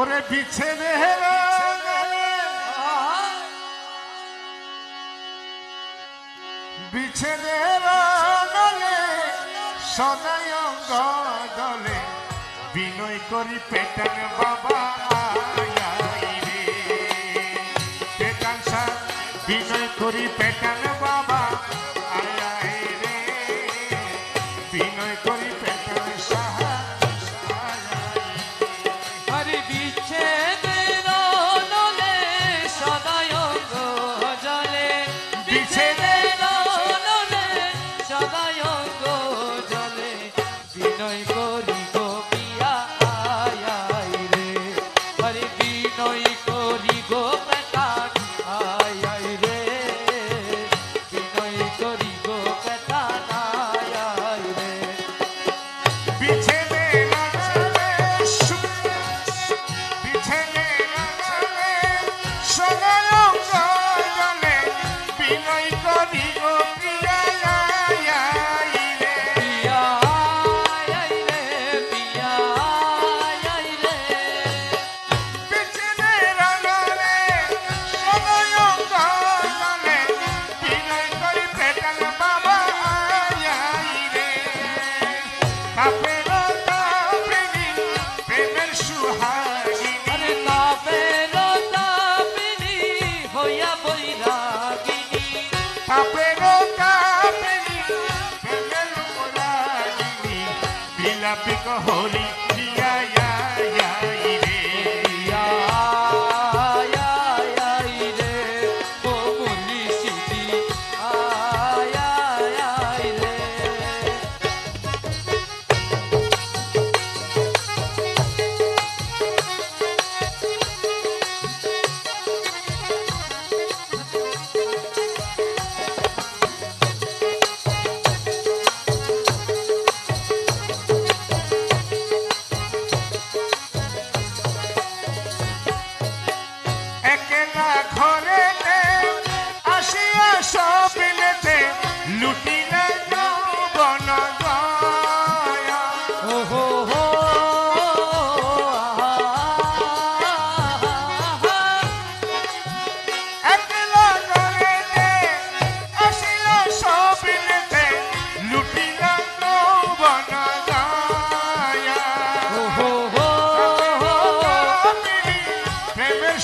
ওরে পিছে বিছে দলে সদায় গলে বিনয় করি পেটেন বাবা বিনয় করি পেটেন বাবা सगल pero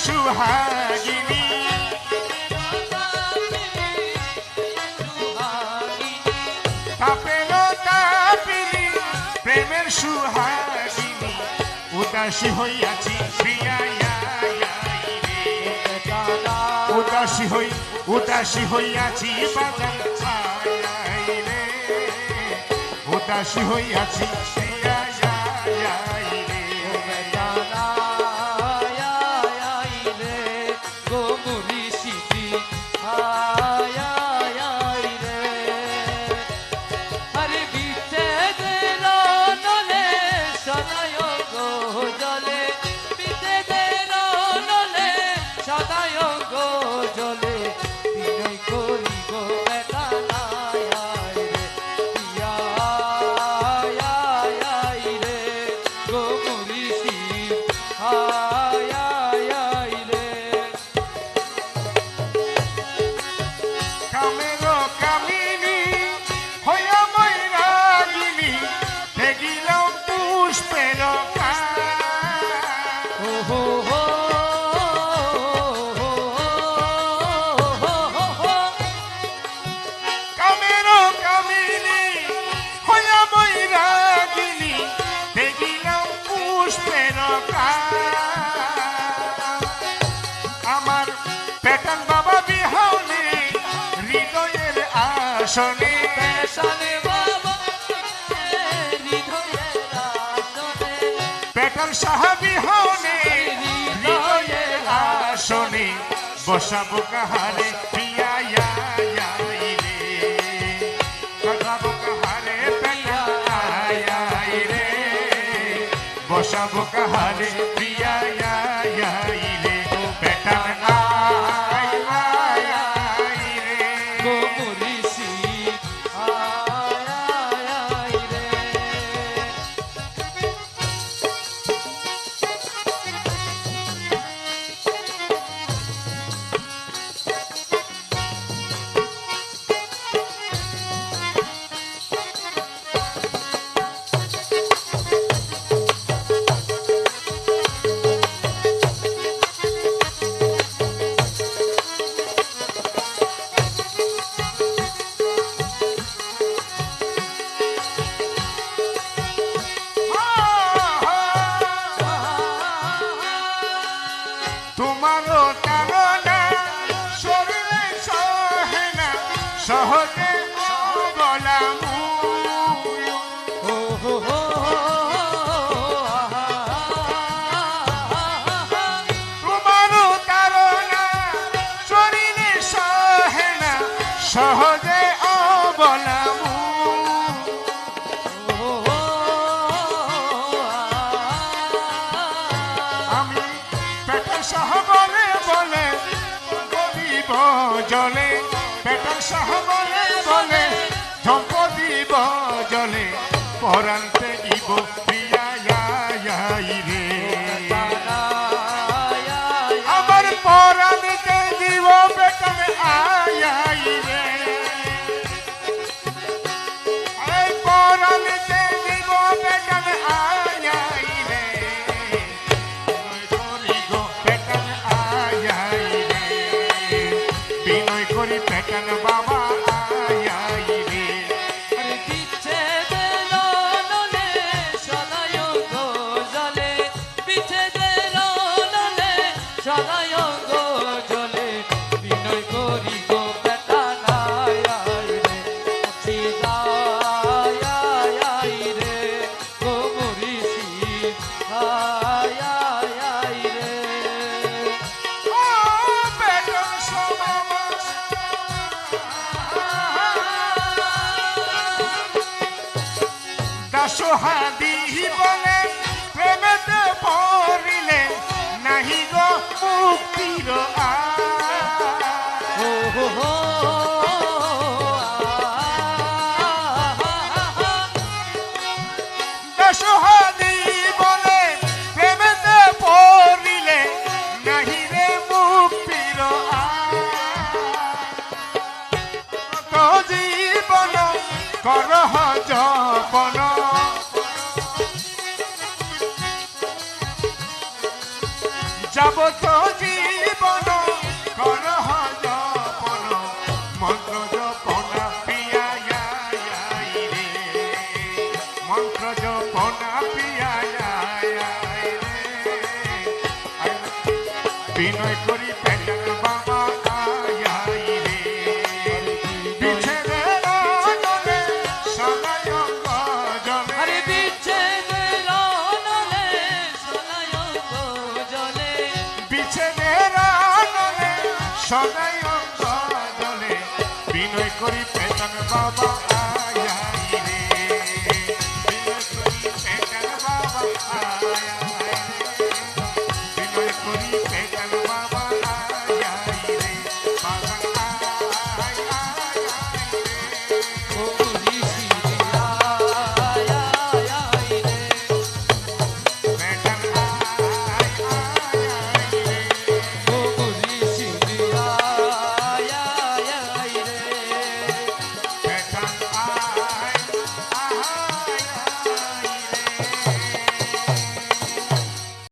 সুহাগিনী। তাপেল তাপিনী প্রেমের সুহাগিনী। উদাসী হইয়াছি প্রিয়াইয়া উদাসী হই, উদাসী হইয়াছি বাজান উদাসী হইয়াছি Thank you. ফ্যাশনে ফ্যাশনে বসাবো কাহারে পিয়া বসাবো কাহারে सहज জলে পরান্তে ই ভক্তি সোহাদি বলে প্রেমেতে পড়িলে নাহি গো মুক্তির ও হো সোহাদি বলে প্রেমেতে পড়িলে নাহি রে মুক্তির জীবন কর કરી પેટન બાબા.